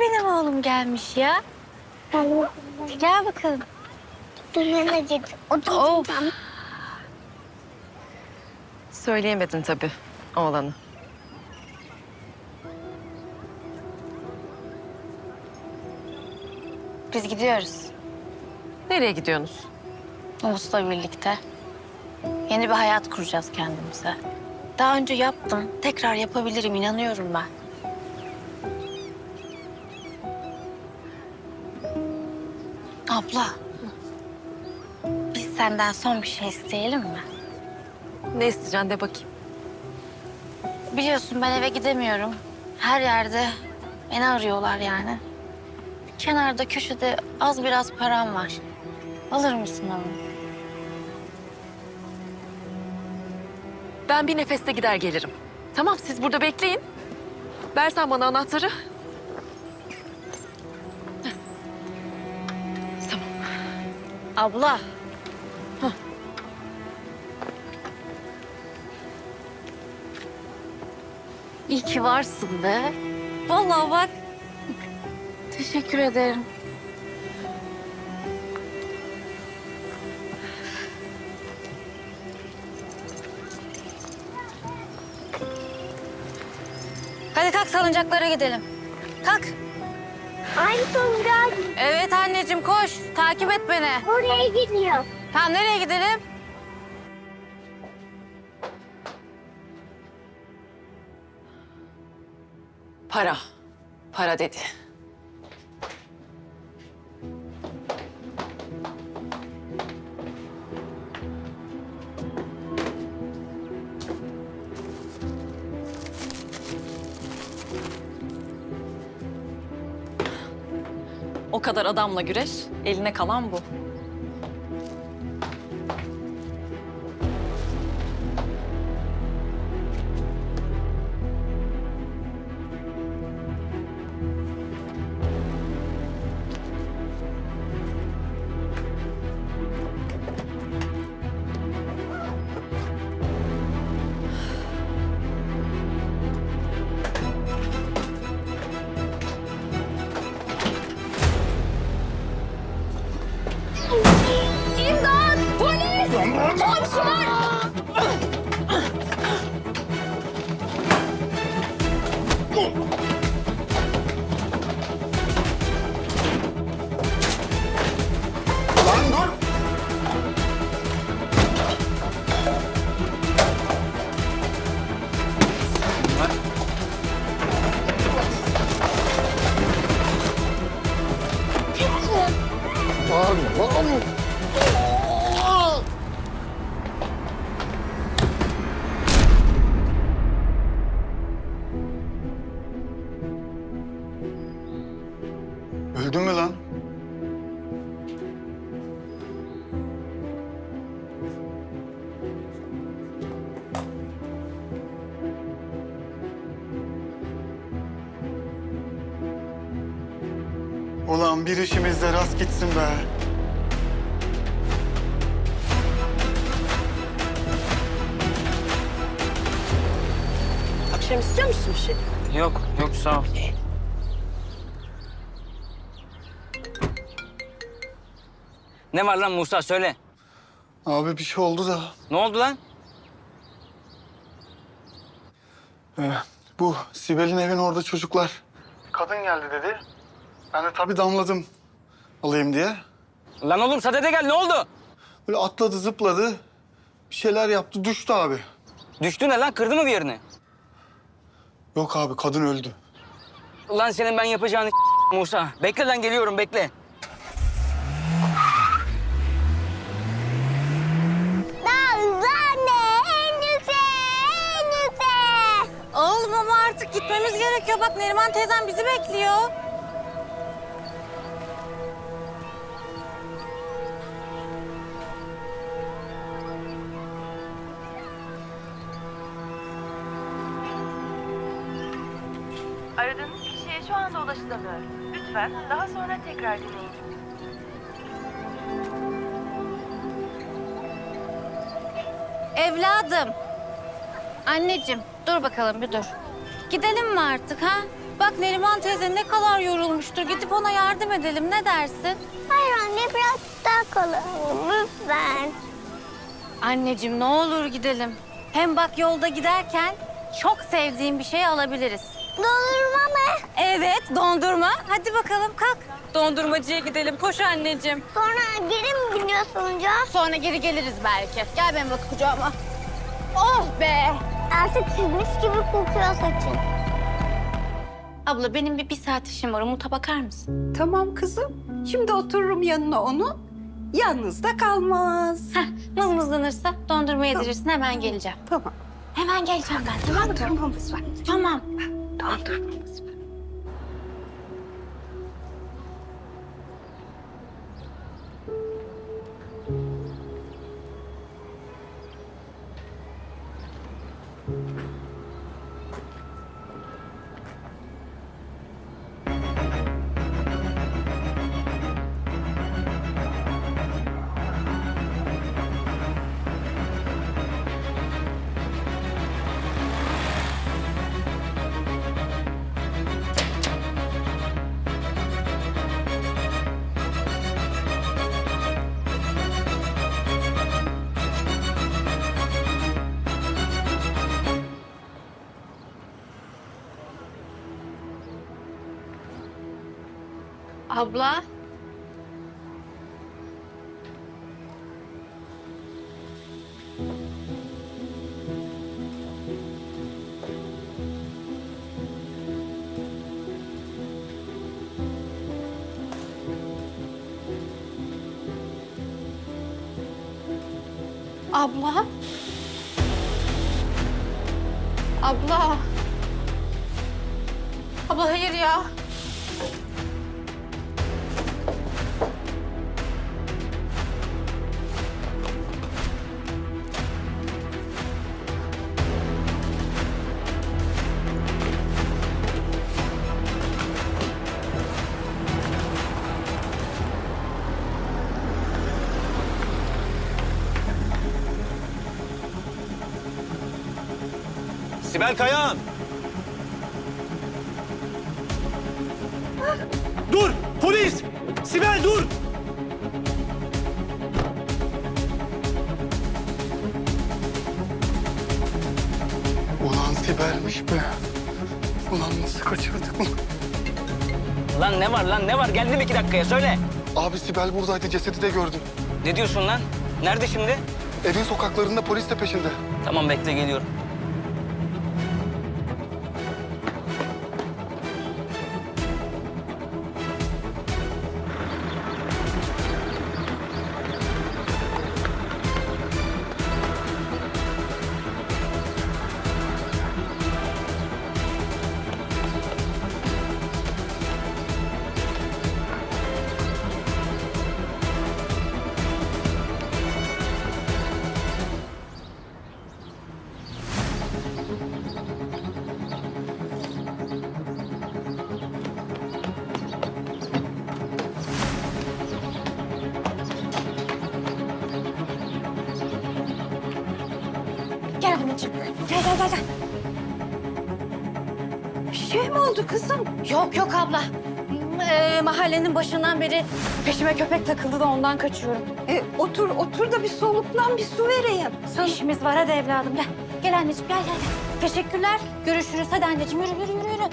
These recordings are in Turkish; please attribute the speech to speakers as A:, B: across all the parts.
A: benim oğlum gelmiş ya. Gel bakalım.
B: Döneme git.
A: Of.
C: Söyleyemedin tabii oğlanı.
A: Biz gidiyoruz.
C: Nereye gidiyorsunuz?
A: Ulus'la birlikte. Yeni bir hayat kuracağız kendimize. Daha önce yaptım. Tekrar yapabilirim inanıyorum ben. Abla. Biz senden son bir şey isteyelim mi?
C: Ne isteyeceksin de bakayım.
A: Biliyorsun ben eve gidemiyorum. Her yerde beni arıyorlar yani. Kenarda köşede az biraz param var. Alır mısın onu?
C: Ben bir nefeste gider gelirim. Tamam siz burada bekleyin. Ver sen bana anahtarı.
A: Abla. İyi ki varsın be. Vallahi bak. Teşekkür ederim. Hadi kalk salıncaklara gidelim. Kalk.
B: Ay Tolga
A: Evet anneciğim koş. Takip et beni.
B: oraya gidiyor.
A: Tamam nereye gidelim?
C: Para. Para dedi. O kadar adamla güreş, eline kalan bu.
D: Lan lan! Öldün Ulan bir işimizde rast gitsin be.
E: Akşam istiyor musun bir şey?
F: Yok, yok sağ ol. Ne var lan Musa söyle.
D: Abi bir şey oldu da.
F: Ne oldu lan?
D: Ee, bu Sibel'in evin orada çocuklar. Kadın geldi dedi. Ben de tabii damladım alayım diye.
F: Lan oğlum sadede gel ne oldu?
D: Böyle atladı zıpladı. Bir şeyler yaptı düştü abi.
F: Düştü ne lan kırdı mı bir yerini?
D: Yok abi kadın öldü.
F: Ulan senin ben yapacağını Musa. Bekle lan geliyorum bekle.
A: Oğlum ama artık gitmemiz gerekiyor. Bak Neriman teyzem bizi bekliyor.
G: Aradığınız kişiye şu anda ulaşılamıyor. Lütfen daha sonra tekrar deneyin.
A: Evladım. Anneciğim dur bakalım bir dur. Gidelim mi artık ha? Bak Neriman teyze ne kadar yorulmuştur. Gidip ona yardım edelim. Ne dersin?
B: Hayır anne biraz daha kalalım lütfen.
A: Anneciğim ne olur gidelim. Hem bak yolda giderken çok sevdiğim bir şey alabiliriz.
B: Dondurma mı?
A: Evet dondurma. Hadi bakalım kalk. Dondurmacıya gidelim. Koş anneciğim.
B: Sonra geri mi biniyorsun Can?
A: Sonra geri geliriz belki. Gel benim bak kucağıma. Oh be.
B: Artık silmiş gibi kokuyor saçın.
A: Abla benim bir, bir saat işim var. Umut'a bakar mısın?
E: Tamam kızım. Şimdi otururum yanına onu. Yalnız da kalmaz.
A: Heh, mızmızlanırsa dondurma yedirirsin. Hemen geleceğim.
E: Tamam.
A: Hemen geleceğim ben. Tamam mı?
E: Dondurmamız var.
A: Tamam.
E: Dondurmamız
A: Abla. Abla. Abla. Abla hayır ya.
H: Sibel Kayağan. Dur! Polis! Sibel dur!
D: Ulan Sibel'miş be. Ulan nasıl kaçırdık bunu?
F: Lan ne var lan ne var? Geldim iki dakikaya söyle.
D: Abi Sibel buradaydı cesedi de gördüm.
F: Ne diyorsun lan? Nerede şimdi?
D: Evin sokaklarında polis de peşinde.
F: Tamam bekle geliyorum.
A: Gel gel gel. gel.
E: Bir şey mi oldu kızım?
A: Yok yok abla. Ee, mahallenin başından beri peşime köpek takıldı da ondan kaçıyorum.
E: E, otur, otur da bir soluklan, bir su vereyim. Sana...
A: İşimiz var hadi evladım gel. Gel anneciğim gel gel. gel. Teşekkürler. Görüşürüz. Hadi anneciğim yürü yürü yürü. yürü.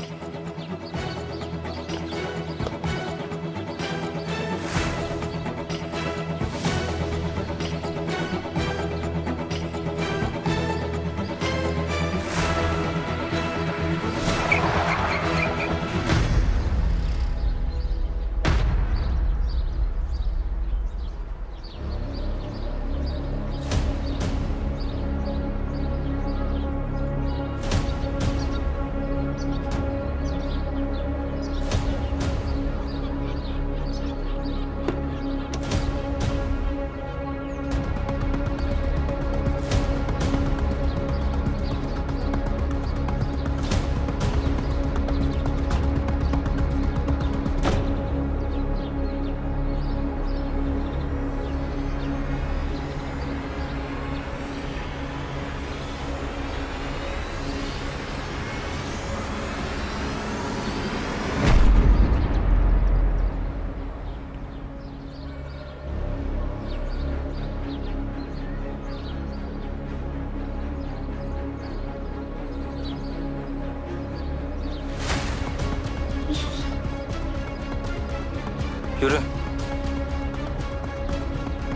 F: Yürü.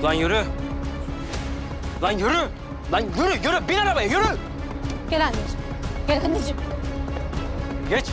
F: Lan yürü. Lan yürü. Lan yürü yürü bin arabaya yürü.
A: Gel anneciğim. Gel anneciğim.
F: Geç.